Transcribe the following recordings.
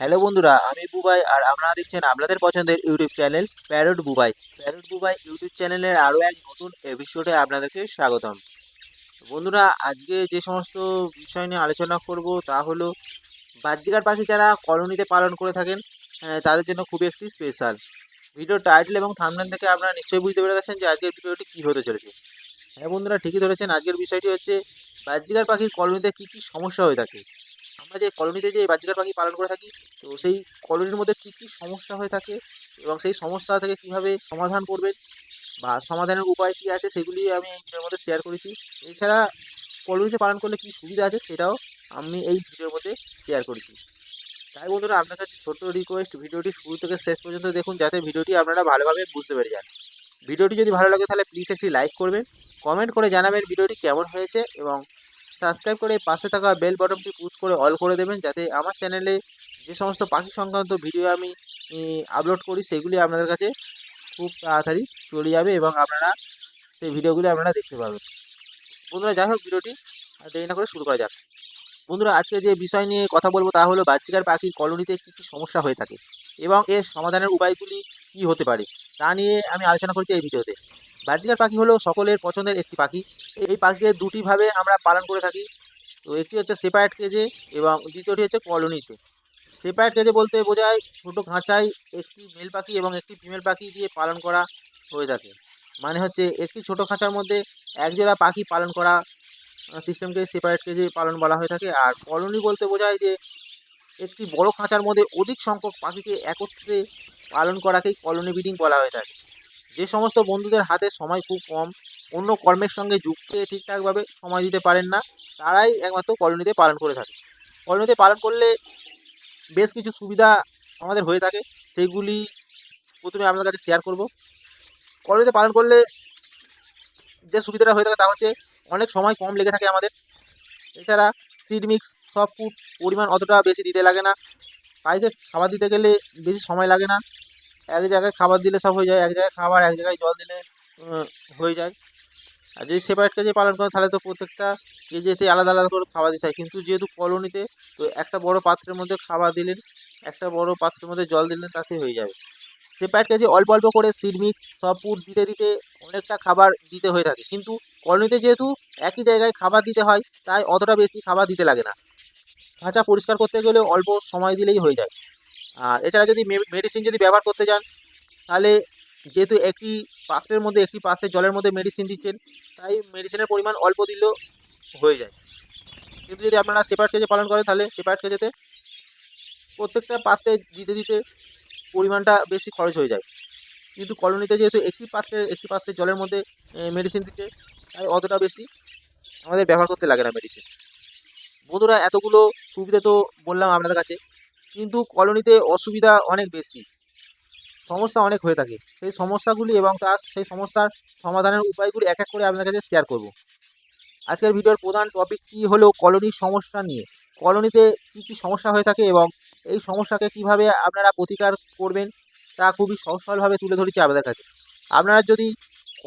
Hello বন্ধুরা, আমি বুবাই আর আপনারা দেখছেন আপনাদের পছন্দের YouTube channel parrot Bubai. Parrot Bubai YouTube চ্যানেলের আরও এক নতুন এপিসোডে আপনাদেরকে স্বাগতম। বন্ধুরা, আজকে যে সমস্ত বিষয় নিয়ে আলোচনা করব তা হলো বাহ্যিকার পাখি যারা কলোনিতে পালন করে থাকেন তাদের জন্য খুবই একটি স্পেশাল ভিডিও টাইটেল এবং থামনেল থেকে আপনারা নিশ্চয়ই বুঝতে পেরে গেছেন যে আজকের ভিডিওটি কী হতে চলেছে। হ্যাঁ বন্ধুরা, ঠিকই ধরেছেন, আজকের বিষয়টি হচ্ছে বাহ্যিকার পাখির কলোনিতে কী কী সমস্যা হয়ে থাকে? আমরা যে কলোনিতে যে বাহ্যিকার পাখি পালন করে থাকি, তো সেই কলোনির মধ্যে কী কী সমস্যা হয়ে থাকে এবং সেই সমস্যা থেকে কীভাবে সমাধান করবেন বা সমাধানের উপায় কী আছে সেগুলি আমি এই ভিডিওর মধ্যে শেয়ার করেছি। এছাড়া কলোনিতে পালন করলে কী সুবিধা আছে সেটাও আমি এই ভিডিওর মধ্যে শেয়ার করেছি। তাই বন্ধুরা, আপনার কাছে ছোট্ট রিকোয়েস্ট ভিডিওটি শুরু থেকে শেষ পর্যন্ত দেখুন যাতে ভিডিওটি আপনারা ভালোভাবে বুঝতে পেরে যান। ভিডিওটি যদি ভালো লাগে তাহলে প্লিজ একটি লাইক করবেন কমেন্ট করে জানাবেন ভিডিওটি কেমন হয়েছে এবং সাবস্ক্রাইব করে পাশে থাকা বেল বটনটি পুশ করে অল করে দেবেন যাতে আমার চ্যানেলে যে সমস্ত পাখি সংক্রান্ত ভিডিও আমি আপলোড করি, সেগুলি আপনাদের কাছে খুব তাড়াতাড়ি চলে যাবে এবং আপনারা সেই ভিডিওগুলি আপনারা দেখতে পাবেন। বন্ধুরা, যাই হোক ভিডিওটি দেরি না করে শুরু করা যাক। বন্ধুরা, আজকে যে বিষয় নিয়ে কথা বলব তা হলো বাচ্চিকার পাখির কলোনিতে কী কী সমস্যা হয়ে থাকে এবং এর সমাধানের উপায়গুলি কী হতে পারে, তা নিয়ে আমি আলোচনা করছি এই ভিডিওতে। বাহ্যিকার পাখি হলো সকলের পছন্দের একটি পাখি। এই পাখিকে দুটিভাবে আমরা পালন করে থাকি। তো একটি হচ্ছে সেপারেট কেজে এবং দ্বিতীয়টি হচ্ছে কলোনিতে। সেপারেট কেজে বলতে বোঝায় ছোটো খাঁচায় একটি মেল পাখি এবং একটি ফিমেল পাখি দিয়ে পালন করা হয়ে থাকে। মানে হচ্ছে একটি ছোটো খাঁচার মধ্যে একজোড়া পাখি পালন করা সিস্টেমকে সেপারেট কেজে পালন বলা হয়ে থাকে। আর কলোনি বলতে বোঝায় যে একটি বড় খাঁচার মধ্যে অধিক সংখ্যক পাখিকে একত্রে পালন করাকেই কলোনি ব্রিডিং বলা হয়ে থাকে। যে সমস্ত বন্ধুদের হাতে সময় খুব কম, অন্য কর্মের সঙ্গে যুক্ত ঠিকঠাকভাবে সময় দিতে পারেন না, তারাই একমাত্র কলোনিতে পালন করে থাকে। কলোনিতে পালন করলে বেশ কিছু সুবিধা আমাদের হয়ে থাকে সেইগুলি প্রথমে আপনাদের কাছে শেয়ার করব। কলোনিতে পালন করলে যে সুবিধাটা হয়ে থাকে তা হচ্ছে অনেক সময় কম লেগে থাকে আমাদের। এছাড়া সিড মিক্স সব ফুড পরিমাণ অতটা বেশি দিতে লাগে না। পাইকে খাবার দিতে গেলে বেশি সময় লাগে না। এক জায়গায় খাবার দিলে সব হয়ে যায়, এক জায়গায় খাবার, এক জায়গায় জল দিলে হয়ে যায়। আর যদি সেপারেট কেজে পালন করে তাহলে তো প্রত্যেকটা কেজেতে আলাদা আলাদা করে খাবার দিতে হয়। কিন্তু যেহেতু কলোনিতে, তো একটা বড় পাত্রের মধ্যে খাবার দিলেন, একটা বড় পাত্রের মধ্যে জল দিলেন, তাতে হয়ে যাবে। সেপারেট কেজে অল্প অল্প করে সিড মিক্স সব ফুড দিতে দিতে অনেকটা খাবার দিতে হয়ে থাকে। কিন্তু কলোনিতে যেহেতু একই জায়গায় খাবার দিতে হয়, তাই অতটা বেশি খাবার দিতে লাগে না। খাঁচা পরিষ্কার করতে গেলে অল্প সময় দিলেই হয়ে যায়। আর এছাড়া যদি মেডিসিন যদি ব্যবহার করতে যান, তাহলে যেহেতু একটি পাত্রের মধ্যে, একটি পাত্রের জলের মধ্যে মেডিসিন দিচ্ছেন, তাই মেডিসিনের পরিমাণ অল্প দিলেও হয়ে যায়। কিন্তু যদি আপনারা সেপারেট কেজে পালন করেন, তাহলে সেপারেট কেজেতে প্রত্যেকটা পাত্রে দিতে দিতে পরিমাণটা বেশি খরচ হয়ে যায়। কিন্তু কলোনিতে যেহেতু একটি পাত্রের একটি পাত্রের জলের মধ্যে মেডিসিন দিচ্ছে, তাই অতটা বেশি আমাদের ব্যবহার করতে লাগে না মেডিসিন বন্ধুরা, এতগুলো সুবিধা তো বললাম আপনাদের কাছে। কিন্তু কলোনিতে অসুবিধা অনেক বেশি। সমস্যা অনেক হয়ে থাকে। সেই সমস্যাগুলি এবং তার সেই সমস্যার সমাধানের উপায়গুলি এক এক করে আপনাদের কাছে শেয়ার করব। আজকের ভিডিওর প্রধান টপিক কী হলো কলোনির সমস্যা নিয়ে? কলোনিতে কী কী সমস্যা হয়ে থাকে এবং এই সমস্যাকে কীভাবে আপনারা প্রতিকার করবেন তা খুবই সহজ তুলে ধরেছি আপনাদের কাছে। আপনারা যদি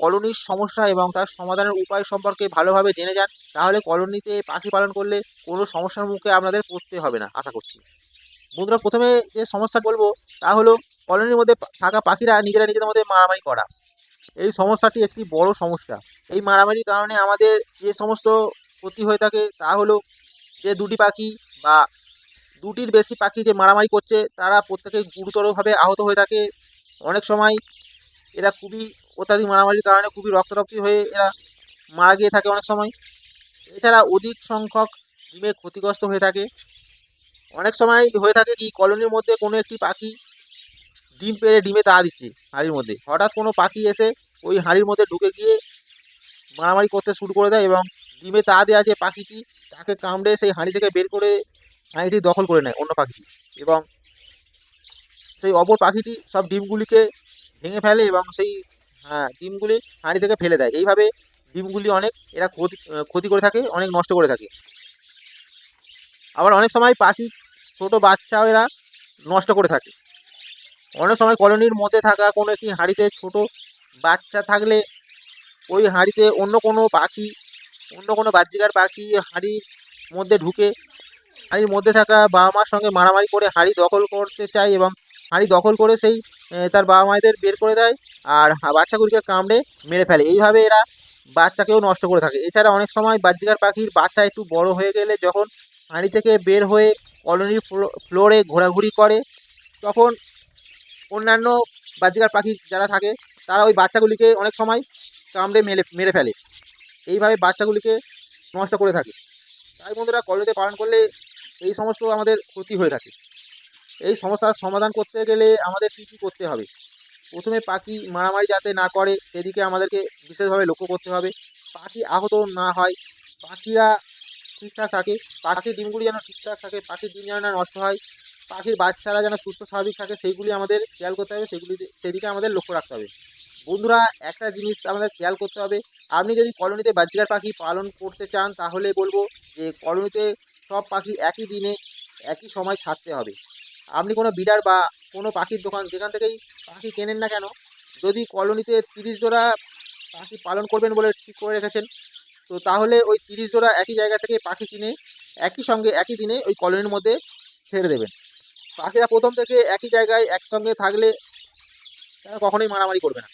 কলোনির সমস্যা এবং তার সমাধানের উপায় সম্পর্কে ভালোভাবে জেনে যান, তাহলে কলোনিতে পাখি পালন করলে কোনো সমস্যার মুখে আপনাদের পড়তে হবে না, আশা করছি। বন্ধুরা, প্রথমে যে সমস্যা বলব, তা হলো কলোনির মধ্যে থাকা পাখিরা নিজেরা নিজেদের মধ্যে মারামারি করা। এই সমস্যাটি একটি বড় সমস্যা। এই মারামারির কারণে আমাদের যে সমস্ত ক্ষতি হয়ে থাকে, তা হলো যে দুটি পাখি বা দুটির বেশি পাখি যে মারামারি করছে, তারা প্রত্যেকে গুরুতরভাবে আহত হয়ে থাকে। অনেক সময় এরা খুবই অত্যাধিক মারামারির কারণে খুবই রক্তারক্তি হয়ে এরা মারা গিয়ে থাকে অনেক সময়। এছাড়া অধিক সংখ্যক ডিমে ক্ষতিগ্রস্ত হয়ে থাকে। অনেক সময় হয়ে থাকে কি, কলোনির মধ্যে কোনো একটি পাখি ডিম পেড়ে ডিমে তা দিচ্ছে হাঁড়ির মধ্যে। হঠাৎ কোনো পাখি এসে ওই হাঁড়ির মধ্যে ঢুকে গিয়ে মারামারি করতে শুরু করে দেয় এবং ডিমে তা দেওয়া যে পাখিটি, তাকে কামড়ে সেই হাঁড়ি থেকে বের করে হাঁড়িটি দখল করে নেয় অন্য পাখিটি এবং সেই অপর পাখিটি সব ডিমগুলিকে ভেঙে ফেলে এবং সেই হ্যাঁ ডিমগুলি হাঁড়ি থেকে ফেলে দেয়। এইভাবে ডিমগুলি অনেক এরা ক্ষতি ক্ষতি করে থাকে, অনেক নষ্ট করে থাকে। আবার অনেক সময় পাখি ছোট বাচ্চাও এরা নষ্ট করে থাকে। অনেক সময় কলোনির মধ্যে থাকা কোনো একটি হাঁড়িতে ছোট বাচ্চা থাকলে ওই হাঁড়িতে অন্য কোনো পাখি, অন্য কোনো বাহ্যিকার পাখি হাঁড়ির মধ্যে ঢুকে, হাঁড়ির মধ্যে থাকা বাবা মার সঙ্গে মারামারি করে হাঁড়ি দখল করতে চায় এবং হাঁড়ি দখল করে সেই তার বাবা মায়েদের বের করে দেয় আর বাচ্চাগুলিকে কামড়ে মেরে ফেলে। এইভাবে এরা বাচ্চাকেও নষ্ট করে থাকে। এছাড়া অনেক সময় বাজিকার পাখির বাচ্চা একটু বড় হয়ে গেলে যখন হাঁড়ি থেকে বের হয়ে কলোনির ফ্লোরে ঘোরাঘুরি করে। তখন অন্যান্য বাজিকার পাখি যারা থাকে, তারা ওই বাচ্চাগুলিকে অনেক সময় কামড়ে মেলে, মেরে ফেলে। এইভাবে বাচ্চাগুলিকে নষ্ট করে থাকে। তাই বন্ধুরা, কলোনিতে পালন করলে এই সমস্ত আমাদের ক্ষতি হয়ে থাকে। এই সমস্যার সমাধান করতে গেলে আমাদের কী কী করতে হবে? প্রথমে পাখি মারামারি যাতে না করে, সেদিকে আমাদেরকে বিশেষভাবে লক্ষ্য করতে হবে। পাখি আহত না হয়, পাখিরা ঠিকঠাক থাকে, পাখির ডিমগুলি যেন ঠিকঠাক থাকে, পাখির ডিম যেন না নষ্ট হয়, পাখির বাচ্চারা যেন সুস্থ, স্বাভাবিক থাকে, সেইগুলি আমাদের খেয়াল করতে হবে, সেগুলি সেদিকে আমাদের লক্ষ্য রাখতে হবে। বন্ধুরা, একটা জিনিস আমাদের খেয়াল করতে হবে, আপনি যদি কলোনিতে বাচ্চার পাখি পালন করতে চান, তাহলে বলব যে কলোনিতে সব পাখি একই দিনে, একই সময় ছাড়তে হবে। আপনি কোনো বিডার বা কোনো পাখির দোকান, যেখান থেকেই পাখি কেনেন না কেন, যদি কলোনিতে তিরিশ জোড়া পাখি পালন করবেন বলে ঠিক করে রেখেছেন তো তাহলে ওই তিরিশ জোড়া একই জায়গা থেকে পাখি কিনে একই সঙ্গে, একই দিনে ওই কলোনির মধ্যে ছেড়ে দেবেন। পাখিরা প্রথম থেকে একই জায়গায় একসঙ্গে থাকলে তারা কখনোই মারামারি করবে না।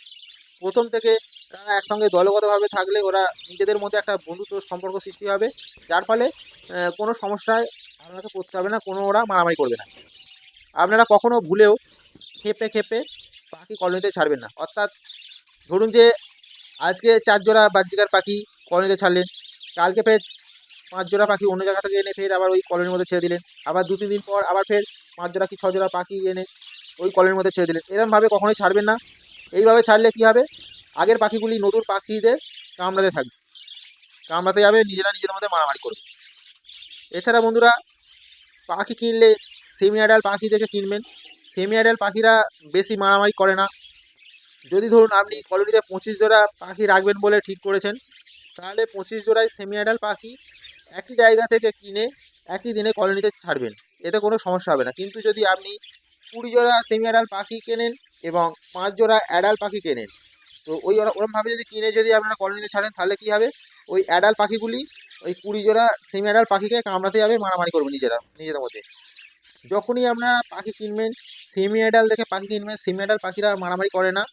প্রথম থেকে তারা একসঙ্গে দলগতভাবে থাকলে ওরা নিজেদের মধ্যে একটা বন্ধুত্ব সম্পর্ক সৃষ্টি হবে, যার ফলে কোনো সমস্যায় আপনাকে পড়তে হবে না, কোনো ওরা মারামারি করবে না। আপনারা কখনো ভুলেও খেপে খেপে পাখি কলোনিতে ছাড়বেন না। অর্থাৎ ধরুন যে আজকে চার জোড়া বাহ্যিকার পাখি কলোনিতে ছাড়লেন। কালকে ফের পাঁচ জোড়া পাখি অন্য জায়গা থেকে এনে ফের আবার ওই কলোনির মধ্যে ছেড়ে দিলেন। আবার দু তিন দিন পর আবার ফের পাঁচ জোড়া কি ছ জোড়া পাখি এনে ওই কলোনির মধ্যে ছেড়ে দিলেন। এরমভাবে কখনোই ছাড়বেন না। এইভাবে ছাড়লে কী হবে? আগের পাখিগুলি নতুন পাখিদের কামড়াতে থাকবে। কামড়াতে যাবে, নিজেরা নিজেদের মধ্যে মারামারি করবে। এছাড়া বন্ধুরা, পাখি কিনলে সেমি অ্যাডাল পাখি দেখে কিনবেন। সেমি অ্যাডাল পাখিরা বেশি মারামারি করে না। যদি ধরুন আপনি কলোনিতে পঁচিশ জোড়া পাখি রাখবেন বলে ঠিক করেছেন তাহলে পঁচিশ জোড়ায় সেমি অ্যাডাল পাখি একই জায়গা থেকে কিনে একই দিনে কলোনিতে ছাড়বেন। এতে কোনো সমস্যা হবে না। কিন্তু যদি আপনি কুড়ি জোড়া সেমি অ্যাডাল পাখি কেনেন এবং পাঁচ জোড়া অ্যাডাল পাখি কেনেন, তো ওই ওরা- ওরমভাবে যদি কিনে যদি আপনারা কলোনিতে ছাড়েন, তাহলে কী হবে? ওই অ্যাডাল পাখিগুলি ওই কুড়ি জোড়া সেমি অ্যাডাল পাখিকে কামড়াতে যাবে, মারামারি করবে নিজেরা নিজেদের মধ্যে। যখনই আপনারা পাখি কিনবেন সেমি অ্যাডাল দেখে পাখি কিনবেন সেমি অ্যাডাল পাখিরা মারামারি করে না।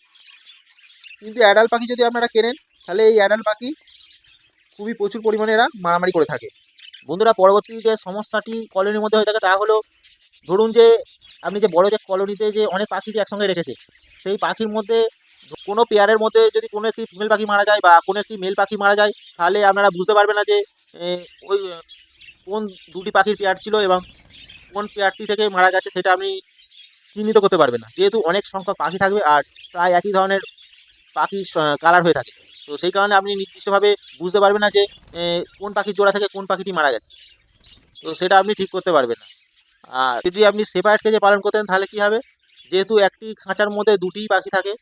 কিন্তু অ্যাডাল পাখি যদি আপনারা কেনেন, তাহলে এই অ্যাডাল পাখি খুবই প্রচুর পরিমাণে এরা মারামারি করে থাকে। বন্ধুরা পরবর্তী যে সমস্যাটি কলোনির মধ্যে হয়ে থাকে তা হলো, ধরুন যে আপনি যে বড় যে কলোনিতে যে অনেক পাখি একসঙ্গে রেখেছে, সেই পাখির মধ্যে কোনো পেয়ারের মধ্যে যদি কোনো একটি ফিমেল পাখি মারা যায় বা কোনো একটি মেল পাখি মারা যায়, তাহলে আপনারা বুঝতে পারবেন না যে ওই, কোন দুটি পাখির পেয়ার ছিল এবং কোন পেয়ারটি থেকে মারা গেছে সেটা আপনি চিহ্নিত করতে পারবেন না। যেহেতু অনেক সংখ্যক পাখি থাকবে আর প্রায় একই ধরনের পাখি কালার হয়ে থাকে। তো সেই কারণে আপনি নির্দিষ্টভাবে বুঝতে পারবেন না যে কোন পাখির জোড়া থেকে কোন পাখিটি মারা গেছে। তো সেটা আপনি ঠিক করতে পারবেন না। আর যদি আপনি সেপারেটকে যে পালন করতেন, তাহলে কী হবে? যেহেতু একটি খাঁচার মধ্যে দুটিই পাখি থাকে,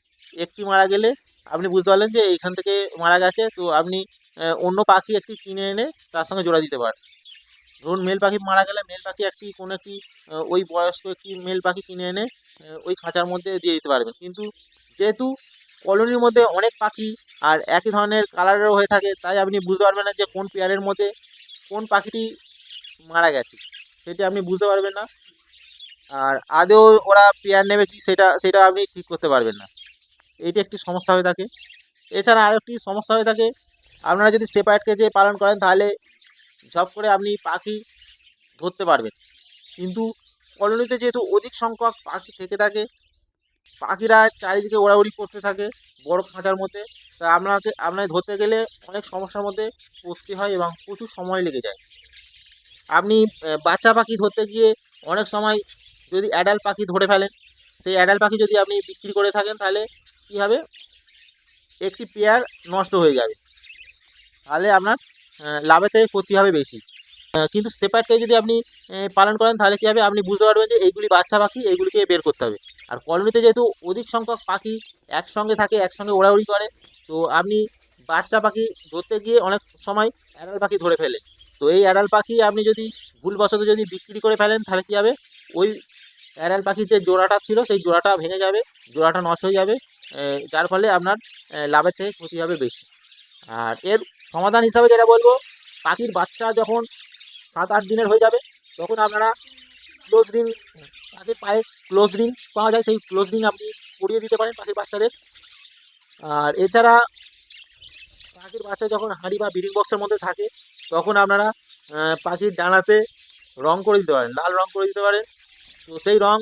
একটি মারা গেলে আপনি বুঝতে পারলেন যে এইখান থেকে মারা গেছে, তো আপনি অন্য পাখি একটি কিনে এনে তার সঙ্গে জোড়া দিতে পারেন। ধরুন মেল পাখি মারা গেলে মেল পাখি একটি, কোনো একটি ওই বয়স্ক একটি মেল পাখি কিনে এনে ওই খাঁচার মধ্যে দিয়ে দিতে পারবেন। কিন্তু যেহেতু কলোনির মধ্যে অনেক পাখি আর একই ধরনের কালারেরও হয়ে থাকে। তাই আপনি বুঝতে পারবেন না যে কোন পেয়ারের মধ্যে কোন পাখিটি মারা গেছে। সেটি আপনি বুঝতে পারবেন না। আর আদেও ওরা পেয়ার নেবে কি সেটা সেটা আপনি ঠিক করতে পারবেন না। এইটি একটি সমস্যা হয়ে থাকে। এছাড়া আরও একটি সমস্যা হয়ে থাকে, আপনারা যদি সেপারেটকে যে পালন করেন, তাহলে সব করে আপনি পাখি ধরতে পারবেন। কিন্তু কলোনিতে যেহেতু অধিক সংখ্যক পাখি থেকে থাকে পাখিরা চারিদিকে ওড়াউড়ি করতে থাকে বড় খাঁচার মধ্যে। তা আপনাকে আপনাকে ধরতে গেলে অনেক সমস্যার মধ্যে পড়তে হয় এবং প্রচুর সময় লেগে যায়। আপনি বাচ্চা পাখি ধরতে গিয়ে অনেক সময় যদি অ্যাডাল্ট পাখি ধরে ফেলেন, সেই অ্যাডাল্ট পাখি যদি আপনি বিক্রি করে থাকেন, তাহলে কী হবে? একটি পেয়ার নষ্ট হয়ে যাবে। তাহলে আপনার থেকে ক্ষতি হবে বেশি। কিন্তু সেপারেটকে যদি আপনি পালন করেন, তাহলে কী হবে? আপনি বুঝতে পারবেন যে এইগুলি বাচ্চা পাখি এইগুলিকে বের করতে হবে। আর কলোনিতে যেহেতু অধিক সংখ্যক পাখি একসঙ্গে থাকে, একসঙ্গে ওড়াউড়ি করে, তো আপনি বাচ্চা পাখি ধরতে গিয়ে অনেক সময় অ্যাডাল পাখি ধরে ফেলে। তো এই অ্যাডাল পাখি আপনি যদি ভুলবশত যদি বিক্রি করে ফেলেন, তাহলে কী হবে? ওই অ্যাডাল পাখির যে জোড়াটা ছিল, সেই জোড়াটা ভেঙে যাবে, জোড়াটা নষ্ট হয়ে যাবে যার ফলে আপনার লাভের থেকে ক্ষতি হবে বেশি। আর এর সমাধান হিসাবে যেটা বলব, পাখির বাচ্চা যখন সাত আট দিনের হয়ে যাবে, তখন আপনারা ক্লোজ রিং পাখির পায়ে ক্লোজ রিং পাওয়া যায়, সেই ক্লোজ রিং আপনি পরিয়ে দিতে পারেন পাখির বাচ্চাদের। আর এছাড়া পাখির বাচ্চা যখন হাঁড়ি বা ব্রিডিং বক্সের মধ্যে থাকে, তখন আপনারা পাখির ডানাতে রং করে দিতে পারেন, লাল রং করে দিতে পারেন। তো সেই রং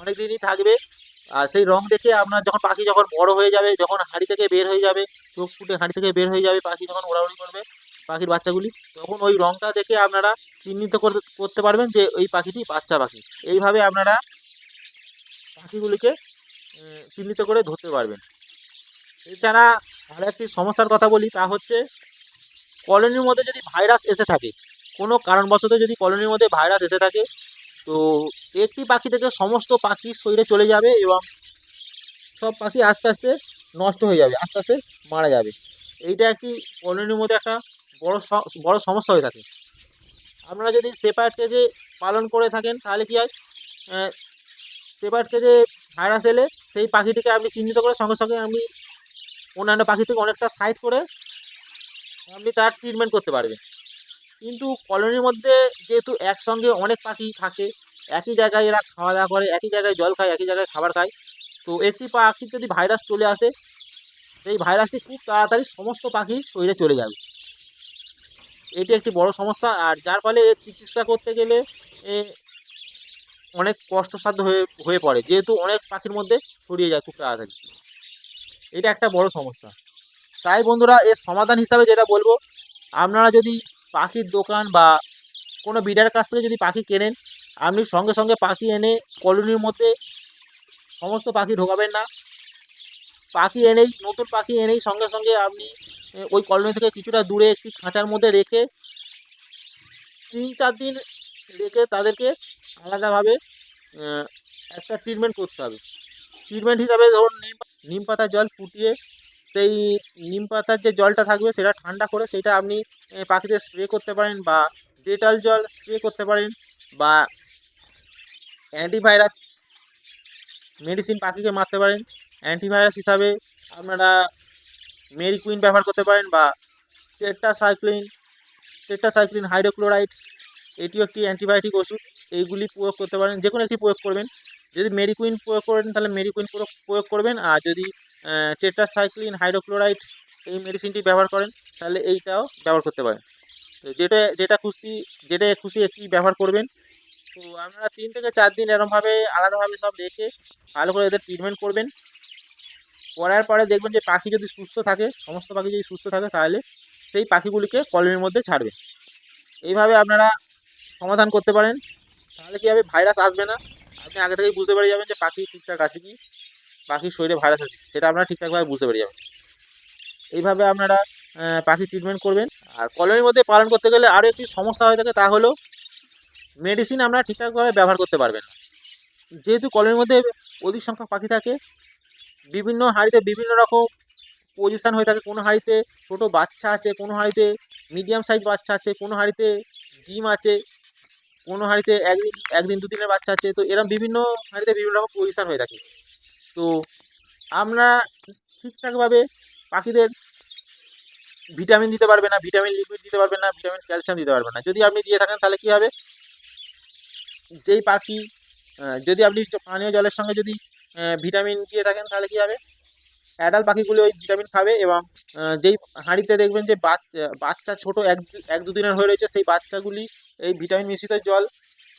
অনেক দিনই থাকবে। আর সেই রং দেখে আপনার যখন পাখি যখন বড় হয়ে যাবে, যখন হাঁড়ি থেকে বের হয়ে যাবে, চোখ ফুটে হাঁড়ি থেকে বের হয়ে যাবে, পাখি যখন ওড়াউড়ি করবে পাখির বাচ্চাগুলি, তখন ওই রংটা দেখে আপনারা চিহ্নিত করতে করতে পারবেন যে ওই পাখিটি বাচ্চা পাখি। এইভাবে আপনারা পাখিগুলিকে চিহ্নিত করে ধরতে পারবেন। এছাড়া আর একটি সমস্যার কথা বলি, তা হচ্ছে কলোনির মধ্যে যদি ভাইরাস এসে থাকে, কোনো কারণবশত যদি কলোনির মধ্যে ভাইরাস এসে থাকে, তো একটি পাখি থেকে সমস্ত পাখি শরীরে চলে যাবে এবং সব পাখি আস্তে আস্তে নষ্ট হয়ে যাবে, আস্তে আস্তে মারা যাবে। এইটা একটি কলোনির মধ্যে একটা বড় বড় সমস্যা হয়ে থাকে। আপনারা যদি সেপারেট কেজে পালন করে থাকেন, তাহলে কি হয়? সেপারেট কেজে ভাইরাস এলে সেই পাখিটিকে আপনি চিহ্নিত করে সঙ্গে সঙ্গে আপনি অন্যান্য পাখি থেকে অনেকটা সাইড করে আপনি তার ট্রিটমেন্ট করতে পারবেন। কিন্তু কলোনির মধ্যে যেহেতু একসঙ্গে অনেক পাখি থাকে, একই জায়গায় এরা খাওয়া দাওয়া করে, একই জায়গায় জল খায়, একই জায়গায় খাবার খায়, তো একটি পাখির যদি ভাইরাস চলে আসে, সেই ভাইরাসটি খুব তাড়াতাড়ি সমস্ত পাখির শরীরে চলে যাবে। এটি একটি বড় সমস্যা, আর যার ফলে এর চিকিৎসা করতে গেলে অনেক কষ্টসাধ্য হয়ে হয়ে পড়ে। যেহেতু অনেক পাখির মধ্যে ছড়িয়ে যায় খুব তাড়াতাড়ি। এটা একটা বড় সমস্যা। তাই বন্ধুরা, এর সমাধান হিসাবে যেটা বলব, আপনারা যদি পাখির দোকান বা কোনো বিডার কাছ থেকে যদি পাখি কেনেন, আপনি সঙ্গে সঙ্গে পাখি এনে কলোনির মধ্যে সমস্ত পাখি ঢোকাবেন না। পাখি এনেই, নতুন পাখি এনেই সঙ্গে সঙ্গে আপনি ওই কলোনি থেকে কিছুটা দূরে একটি খাঁচার মধ্যে রেখে তিন চার দিন রেখে তাদেরকে আলাদাভাবে একটা ট্রিটমেন্ট করতে হবে। ট্রিটমেন্ট হিসাবে ধরুন নিম নিম পাতার জল ফুটিয়ে সেই নিম পাতার যে জলটা থাকবে সেটা ঠান্ডা করে সেটা আপনি পাখিদের স্প্রে করতে পারেন বা ডেটল জল স্প্রে করতে পারেন বা অ্যান্টিভাইরাস মেডিসিন পাখিকে মারতে পারেন। অ্যান্টিভাইরাস হিসাবে আপনারা মেরিকুইন ব্যবহার করতে পারেন বা টেট্টাসাইক্লিন টেট্টাসাইক্লিন হাইড্রোক্লোরাইড, এটিও একটি অ্যান্টিবায়োটিক ওষুধ, এইগুলি প্রয়োগ করতে পারেন, যে কোনো একটি প্রয়োগ করবেন। যদি মেরিকুইন প্রয়োগ করেন, তাহলে মেরিকুইন প্রয়োগ করবেন, আর যদি টেট্রাসাইক্লিন হাইড্রোক্লোরাইড এই মেডিসিনটি ব্যবহার করেন, তাহলে এইটাও ব্যবহার করতে পারেন। তো যেটা যেটা খুশি যেটা খুশি একটি ব্যবহার করবেন। তো আপনারা তিন থেকে চার দিন এরমভাবে আলাদাভাবে সব রেখে ভালো করে এদের ট্রিটমেন্ট করবেন। করার পরে দেখবেন যে পাখি যদি সুস্থ থাকে, সমস্ত পাখি যদি সুস্থ থাকে তাহলে সেই পাখিগুলিকে কলোনির মধ্যে ছাড়বে। এইভাবে আপনারা সমাধান করতে পারেন। তাহলে কী হবে? ভাইরাস আসবে না। আপনি আগে থেকেই বুঝতে পেরে যাবেন যে পাখি ঠিকঠাক আছে কি? পাখির শরীরে ভাইরাস আছে সেটা আপনারা ঠিকঠাকভাবে বুঝতে পেরে যাবেন। এইভাবে আপনারা পাখি ট্রিটমেন্ট করবেন। আর কলোনির মধ্যে পালন করতে গেলে আরও একটি সমস্যা হয়ে থাকে তা হলো মেডিসিন আপনারা ঠিকঠাকভাবে ব্যবহার করতে পারবেন যেহেতু কলোনির মধ্যে অধিক সংখ্যক পাখি থাকে বিভিন্ন হাঁড়িতে বিভিন্ন রকম পজিশান হয়ে থাকে। কোনো হাঁড়িতে ছোটো বাচ্চা আছে, কোনো হাঁড়িতে মিডিয়াম সাইজ বাচ্চা আছে, কোনো হাঁড়িতে ডিম আছে, কোনো হাঁড়িতে একদিন একদিন দু দিনের বাচ্চা আছে। তো এরকম বিভিন্ন হাঁড়িতে বিভিন্ন রকম পজিশান হয়ে থাকে। তো আমরা ঠিকঠাকভাবে পাখিদের ভিটামিন দিতে পারবে না ভিটামিন লিকুইড দিতে পারবেন না ভিটামিন ক্যালসিয়াম দিতে পারবে না। যদি আপনি দিয়ে থাকেন, তাহলে কী হবে? যেই পাখি যদি আপনি পানীয় জলের সঙ্গে যদি ভিটামিন দিয়ে থাকেন, তাহলে কী হবে? অ্যাডাল পাখিগুলি ওই ভিটামিন খাবে এবং যেই হাঁড়িতে দেখবেন যে বাচ্চা ছোট এক এক দু দিনের হয়ে রয়েছে, সেই বাচ্চাগুলি এই ভিটামিন মিশ্রিত জল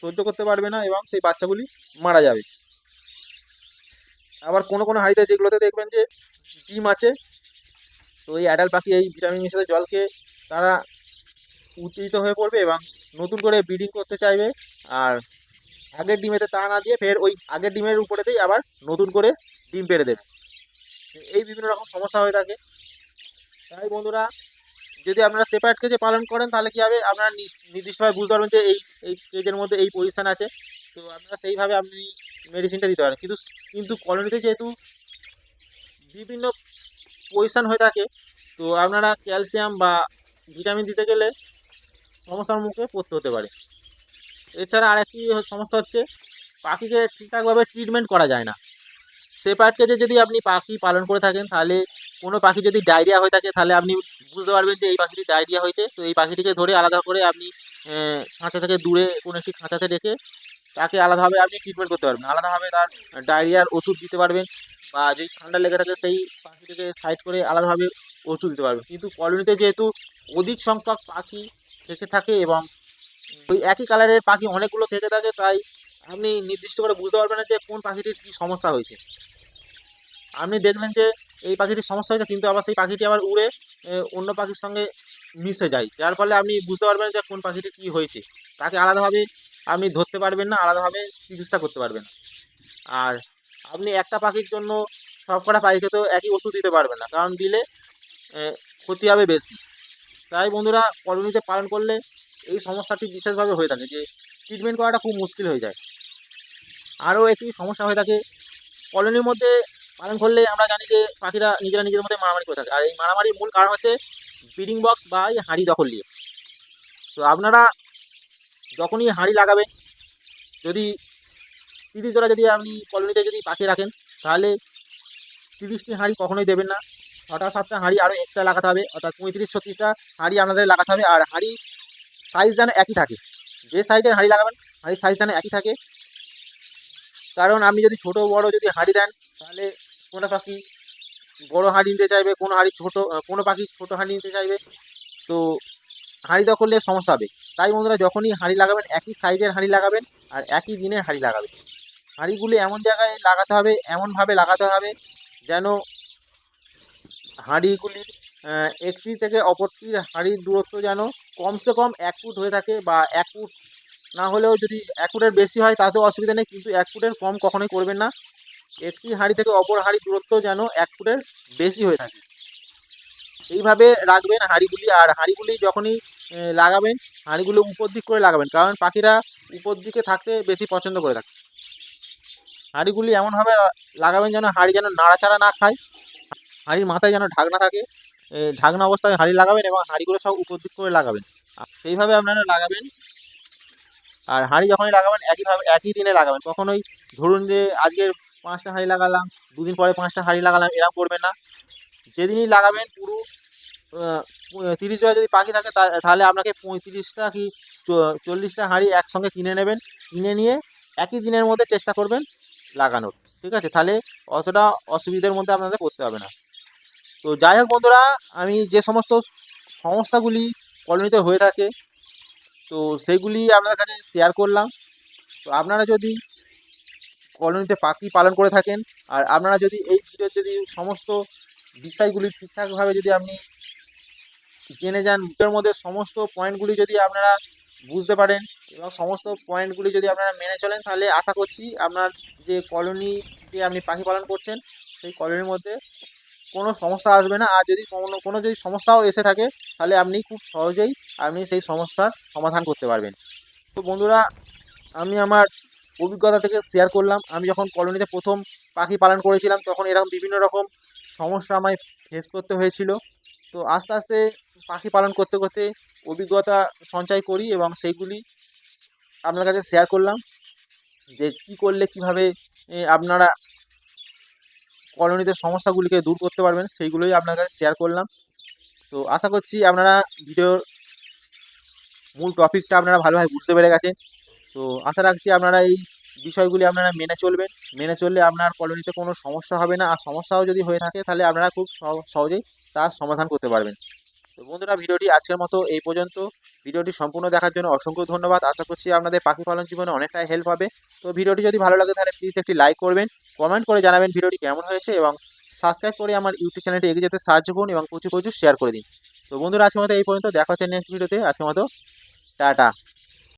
সহ্য করতে পারবে না এবং সেই বাচ্চাগুলি মারা যাবে। আবার কোনো কোনো হাঁড়িতে যেগুলোতে দেখবেন যে ডিম আছে, তো এই অ্যাডাল পাখি এই ভিটামিন মিশ্রিত জলকে তারা উত্তেজিত হয়ে পড়বে এবং নতুন করে ব্রিডিং করতে চাইবে। আর আগের ডিমেতে তা না দিয়ে ফের ওই আগের ডিমের উপরেতেই আবার নতুন করে ডিম পেড়ে দেবে। এই বিভিন্ন রকম সমস্যা হয়ে থাকে। তাই বন্ধুরা, যদি আপনারা সেপারেট কেজে পালন করেন, তাহলে কী হবে? আপনারা নির্দিষ্টভাবে বুঝতে পারবেন যে এই এই কেজের মধ্যে এই পজিশান আছে। তো আপনারা সেইভাবে আপনি মেডিসিনটা দিতে পারেন। কিন্তু কিন্তু কলোনিতে যেহেতু বিভিন্ন পজিশান হয়ে থাকে, তো আপনারা ক্যালসিয়াম বা ভিটামিন দিতে গেলে সমস্যার মুখে পড়তে হতে পারে। এছাড়া আরেকটি সমস্যা হচ্ছে, পাখিকে ঠিকঠাকভাবে ট্রিটমেন্ট করা যায় না। সেপারেট কেজে যদি আপনি পাখি পালন করে থাকেন, তাহলে কোনো পাখি যদি ডায়রিয়া হয়ে থাকে, তাহলে আপনি বুঝতে পারবেন যে এই পাখিটি ডায়রিয়া হয়েছে। তো এই পাখিটিকে ধরে আলাদা করে আপনি খাঁচা থেকে দূরে কোনো একটি খাঁচাতে রেখে তাকে আলাদাভাবে আপনি ট্রিটমেন্ট করতে পারবেন। আলাদাভাবে তার ডায়রিয়ার ওষুধ দিতে পারবেন বা যদি ঠান্ডা লেগে থাকে সেই পাখিটিকে সাইড করে আলাদাভাবে ওষুধ দিতে পারবেন। কিন্তু কলোনিতে যেহেতু অধিক সংখ্যক পাখি থেকে থাকে এবং ওই একই কালারের পাখি অনেকগুলো থেকে থাকে, তাই আপনি নির্দিষ্ট করে বুঝতে পারবেন না যে কোন পাখিটির কী সমস্যা হয়েছে। আপনি দেখলেন যে এই পাখিটির সমস্যা হয়েছে, কিন্তু আবার সেই পাখিটি আবার উড়ে অন্য পাখির সঙ্গে মিশে যায়। যার ফলে আপনি বুঝতে পারবেন যে কোন পাখিটি কী হয়েছে। তাকে আলাদাভাবে আপনি ধরতে পারবেন না, আলাদাভাবে চিকিৎসা করতে পারবেন আর আপনি একটা পাখির জন্য সবকটা পাখিকে তো একই ওষুধ দিতে পারবেন না, কারণ দিলে ক্ষতি হবে বেশি। তাই বন্ধুরা কলোনিতে পালন করলে এই সমস্যাটি বিশেষভাবে হয়ে থাকে যে ট্রিটমেন্ট করাটা খুব মুশকিল হয়ে যায়। আরও একটি সমস্যা হয়ে থাকে, কলোনির মধ্যে পালন করলে আমরা জানি যে পাখিরা নিজেরা নিজেদের মধ্যে মারামারি করে থাকে। আর এই মারামারির মূল কারণ হচ্ছে ব্রিডিং বক্স বা এই হাঁড়ি দখল নিয়ে। তো আপনারা যখনই হাঁড়ি লাগাবেন, যদি তিরিশ জোড়া যদি আপনি কলোনিতে যদি পাখি রাখেন, তাহলে তিরিশটি হাঁড়ি কখনোই দেবেন না। ছটা সাতটা হাঁড়ি আরও এক্সট্রা লাগাতে হবে, অর্থাৎ পঁয়ত্রিশ, ছত্রিশটা হাঁড়ি আপনাদের লাগাতে হবে, আর হাঁড়ি সাইজ যেন একই থাকে। যে সাইজের হাঁড়ি লাগাবেন, হাঁড়ির সাইজ যেন একই থাকে। কারণ আপনি যদি ছোট, বড় যদি হাঁড়ি দেন, তাহলে কোনো পাখি বড় হাঁড়ি নিতে চাইবে, কোনো হাঁড়ি ছোট কোনো পাখি ছোট হাঁড়ি নিতে চাইবে। তো হাঁড়ি দখলে সমস্যা হবে। তাই বন্ধুরা, যখনই হাঁড়ি লাগাবেন, একই সাইজের হাঁড়ি লাগাবেন আর একই দিনে হাঁড়ি লাগাবেন। হাঁড়িগুলি এমন জায়গায় লাগাতে হবে, এমনভাবে লাগাতে হবে যেন হাঁড়িগুলির আহ, একটি থেকে অপরটির হাঁড়ির দূরত্ব যেন কমসে কম এক ফুট হয়ে থাকে বা এক ফুট না হলেও যদি এক ফুটের বেশি হয় তাতেও অসুবিধা নেই কিন্তু এক ফুটের কম কখনোই করবেন না। একটি হাঁড়ি থেকে অপর হাঁড়ির দূরত্ব যেন এক ফুটের বেশি হয়ে থাকে। এইভাবে রাখবেন হাঁড়িগুলি আর হাঁড়িগুলি যখনই লাগাবেন হাঁড়িগুলো উপর দিক করে লাগাবেন কারণ পাখিরা উপর দিকে থাকতে বেশি পছন্দ করে থাকে। হাঁড়িগুলি এমনভাবে লাগাবেন যেন হাঁড়ি যেন নাড়াচাড়া না খায়। হাঁড়ির মাথায় যেন ঢাকনা থাকে ঢাকনা অবস্থায় হাঁড়ি লাগাবেন এবং হাঁড়িগুলো সব দিক করে লাগাবেন। সেইভাবে আপনারা লাগাবেন। আর হাঁড়ি যখনই লাগাবেন একইভাবে একই দিনে লাগাবেন। কখনোই ধরুন যে আজকের পাঁচটা হাঁড়ি লাগালাম, দুদিন পরে পাঁচটা হাঁড়ি লাগালাম, এরকম করবেন না। যেদিনই লাগাবেন পুরো তিরিশ জোড়া যদি পাখি থাকে তাহলে আপনাকে পঁয়ত্রিশটা কি চল্লিশটা হাঁড়ি একসঙ্গে কিনে নেবেন। কিনে নিয়ে একই দিনের মধ্যে চেষ্টা করবেন লাগানোর। ঠিক আছে? তাহলে অতটা অসুবিধার মধ্যে আপনাদের পড়তে হবে না। তো যাই হোক বন্ধুরা, আমি যে সমস্ত সমস্যাগুলি কলোনিতে হয়ে থাকে, তো সেইগুলি আপনাদের কাছে শেয়ার করলাম। তো আপনারা যদি কলোনিতে পাখি পালন করে থাকেন, আর আপনারা যদি এই ভিডিওর যদি সমস্ত বিষয়গুলি ঠিকঠাকভাবে যদি আপনি জেনে যান, ভিডিওর মধ্যে সমস্ত পয়েন্টগুলি যদি আপনারা বুঝতে পারেন, এবং সমস্ত পয়েন্টগুলি যদি আপনারা মেনে চলেন, তাহলে আশা করছি আপনার যে কলোনিতে আপনি পাখি পালন করছেন, সেই কলোনির মধ্যে কোনো সমস্যা আসবে না। আর যদি কোনো কোনো যদি সমস্যাও এসে থাকে, তাহলে আপনি খুব সহজেই আপনি সেই সমস্যার সমাধান করতে পারবেন। তো বন্ধুরা, আমি আমার অভিজ্ঞতা থেকে শেয়ার করলাম। আমি যখন কলোনিতে প্রথম পাখি পালন করেছিলাম, তখন এরকম বিভিন্ন রকম সমস্যা আমায় ফেস করতে হয়েছিল। তো আস্তে আস্তে পাখি পালন করতে করতে অভিজ্ঞতা সঞ্চয় করি এবং সেইগুলি আপনার কাছে শেয়ার করলাম। যে কি করলে, কীভাবে আপনারা কলোনিতে সমস্যাগুলিকে দূর করতে পারবেন, সেইগুলোই আপনার কাছে শেয়ার করলাম। তো আশা করছি আপনারা ভিডিওর মূল টপিকটা আপনারা ভালোভাবে বুঝতে পেরে গেছেন। তো আশা রাখছি আপনারা এই বিষয়গুলি আপনারা মেনে চলবেন। মেনে চললে আপনার কলোনিতে কোনো সমস্যা হবে না। আর সমস্যাও যদি হয়ে থাকে, তাহলে আপনারা খুব সহ- সহজেই তার সমাধান করতে পারবেন। তো বন্ধুরা, ভিডিওটি আজকের মতো এই পর্যন্ত। ভিডিওটি সম্পূর্ণ দেখার জন্য অসংখ্য ধন্যবাদ। আশা করছি আপনাদের পাখি পালন জীবনে অনেকটাই হেল্প হবে। তো ভিডিওটি যদি ভালো লাগে, তাহলে প্লিজ একটি লাইক করবেন কমেন্ট করে জানাবেন ভিডিওটি কেমন হয়েছে এবং সাবস্ক্রাইব করে আমার ইউটিউব চ্যানেলটি এগিয়ে যেতে সাহায্য করুন এবং প্রচুর প্রচুর শেয়ার করে দিন। তো বন্ধুরা, আজকের মতো এই পর্যন্ত। দেখা হচ্ছে নেক্সট ভিডিওতে আজকের মতো, টাটা।